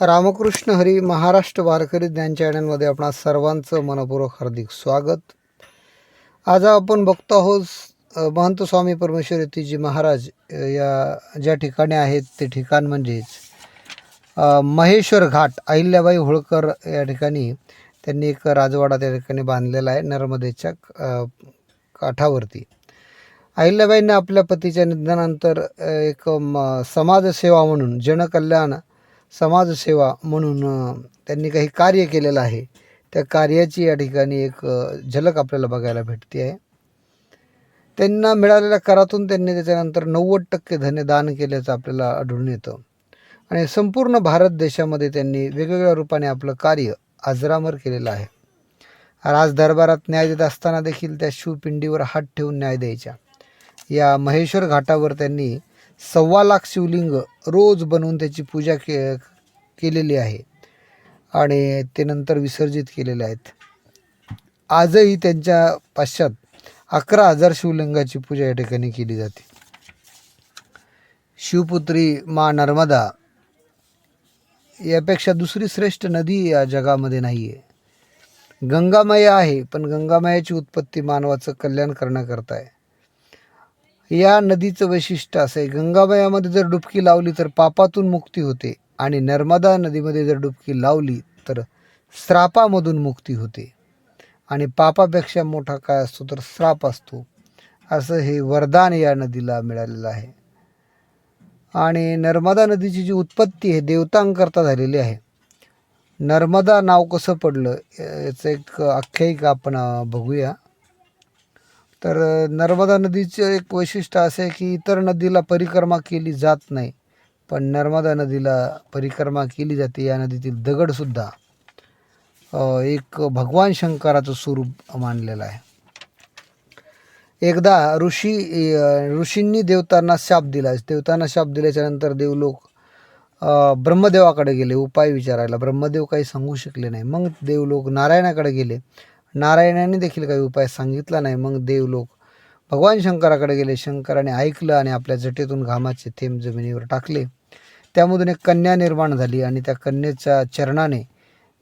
रामकृष्ण हरी महाराष्ट्र वारकरी ज्ञान चॅनलमध्ये आपणा सर्वांचं मनपूर्वक हार्दिक स्वागत. आज आपण बघतो आहोत महंत स्वामी परमेश्वर यतीजी महाराज या ज्या ठिकाणी आहेत ते ठिकाण म्हणजेच महेश्वर घाट अहिल्याबाई होळकर या ठिकाणी त्यांनी एक राजवाडा त्या ठिकाणी बांधलेला आहे नर्मदेच्या काठावरती. अहिल्याबाईंनी आपल्या पतीच्या निधनानंतर एक म समाजसेवा म्हणून जनकल्याण समाजसेवा म्हणून त्यांनी काही कार्य केलेलं आहे. त्या कार्याची या ठिकाणी एक झलक आपल्याला बघायला भेटते आहे त्यांना मिळालेल्या करातून त्यांनी त्याच्यानंतर नव्वद टक्के धने दान केल्याचं आपल्याला आढळून येतं. आणि संपूर्ण भारत देशामध्ये त्यांनी वेगवेगळ्या रूपाने आपलं कार्य आजरामर केलेलं आहे. राज दरबारात न्याय देत असताना देखील त्या शिवपिंडीवर हात ठेवून न्याय द्यायच्या. या महेश्वर घाटावर त्यांनी सव्वा लाख शिवलिंग रोज बनवून त्याची पूजा के केलेली आहे. आणि ते नंतर विसर्जित केलेले आहेत. आजही त्यांच्या पाश्चात अकरा हजार शिवलिंगाची पूजा या ठिकाणी केली जाते. शिवपुत्री मा नर्मदा यापेक्षा दुसरी श्रेष्ठ नदी या जगामध्ये नाही आहे गंगामाया आहे पण गंगामायाची उत्पत्ती मानवाचं कल्याण करण्याकरता आहे. या नदीचं वैशिष्ट्य असं आहे. गंगाबायामध्ये जर डुबकी लावली तर पापातून मुक्ती होते आणि नर्मदा नदीमध्ये जर डुबकी लावली तर श्रापामधून मुक्ती होते. आणि पापापेक्षा मोठा काय असतो तर श्राप असतो. असं हे वरदान या नदीला मिळालेलं आहे. आणि नर्मदा नदीची जी उत्पत्ती आहे देवतांकरता झालेली आहे. नर्मदा नाव कसं पडलं? याचं एक आख्यायिका आपण बघूया. तर नर्मदा नदीचं एक वैशिष्ट्य असं आहे की इतर नदीला परिक्रमा केली जात नाही पण नर्मदा नदीला परिक्रमा केली जाते. या नदीतील दगडसुद्धा एक भगवान शंकराचं स्वरूप मानलेलं आहे. एकदा ऋषी ऋषींनी देवतांना शाप दिला. देवतांना शाप दिल्याच्यानंतर देवलोक ब्रह्मदेवाकडे गेले. उपाय विचारायला. ब्रह्मदेव काही सांगू शकले नाही. मग देवलोक नारायणाकडे गेले. नारायणाने देखील काही उपाय सांगितला नाही. मग देवलोक भगवान शंकराकडे गेले. शंकराने ऐकलं आणि आपल्या जटेतून घामाचे थेंब जमिनीवर टाकले. त्यामधून एक कन्या निर्माण झाली आणि त्या कन्येच्या चरणाने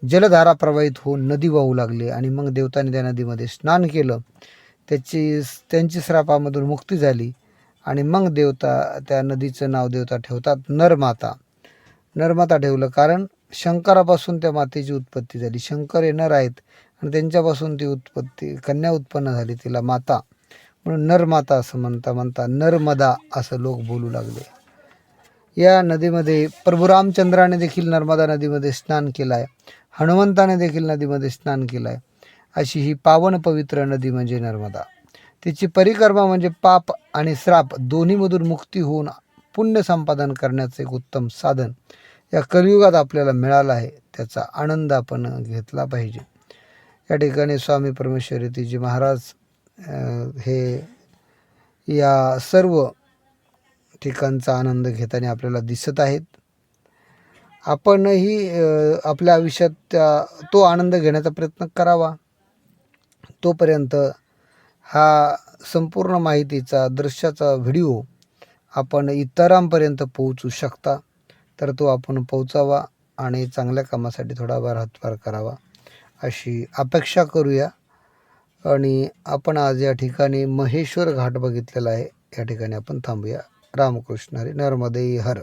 जलधारा प्रवाहित होऊन नदी वाहू लागली आणि मग देवताने त्या नदीमध्ये स्नान केलं. त्याची त्यांची श्रापामधून मुक्ती झाली आणि मग देवता त्या नदीचं नाव देवता ठेवतात नरमाता. नरमाता ठेवलं कारण शंकरापासून त्या मातेची उत्पत्ती झाली. शंकर हे नर आहेत. आणि त्यांच्यापासून ती उत्पत्ती कन्या उत्पन्न झाली तिला माता. म्हणून नरमाता असं म्हणता म्हणता नर्मदा असं लोक बोलू लागले. या नदीमध्ये प्रभू रामचंद्राने देखील नर्मदा नदीमध्ये स्नान केलं आहे हनुमंताने देखील नदीमध्ये स्नान केलं आहे अशी ही पावन पवित्र नदी म्हणजे नर्मदा. तिची परिक्रमा म्हणजे पाप आणि श्राप दोन्हीमधून मुक्ती होऊन पुण्य संपादन करण्याचं एक उत्तम साधन या कलियुगात आपल्याला मिळालं आहे. त्याचा आनंद आपण घेतला पाहिजे. या ठिकाणी स्वामी परमेश्वरीतीजी महाराज हे या सर्व ठिकाणचा आनंद घेताना आपल्याला दिसत आहेत. आपणही आपल्या आयुष्यात त्या तो आनंद घेण्याचा प्रयत्न करावा. तोपर्यंत हा संपूर्ण माहितीचा दृश्याचा व्हिडिओ आपण इतरांपर्यंत पोहोचू शकता. तर तो आपण पोहोचावा आणि चांगल्या कामासाठी थोडाफार हातभार करावा. अशी अपेक्षा करूया. आणि आपण आज या ठिकाणी महेश्वर घाट बघितलेला आहे. या ठिकाणी आपण थांबूया. रामकृष्ण हरी नर्मदे हर.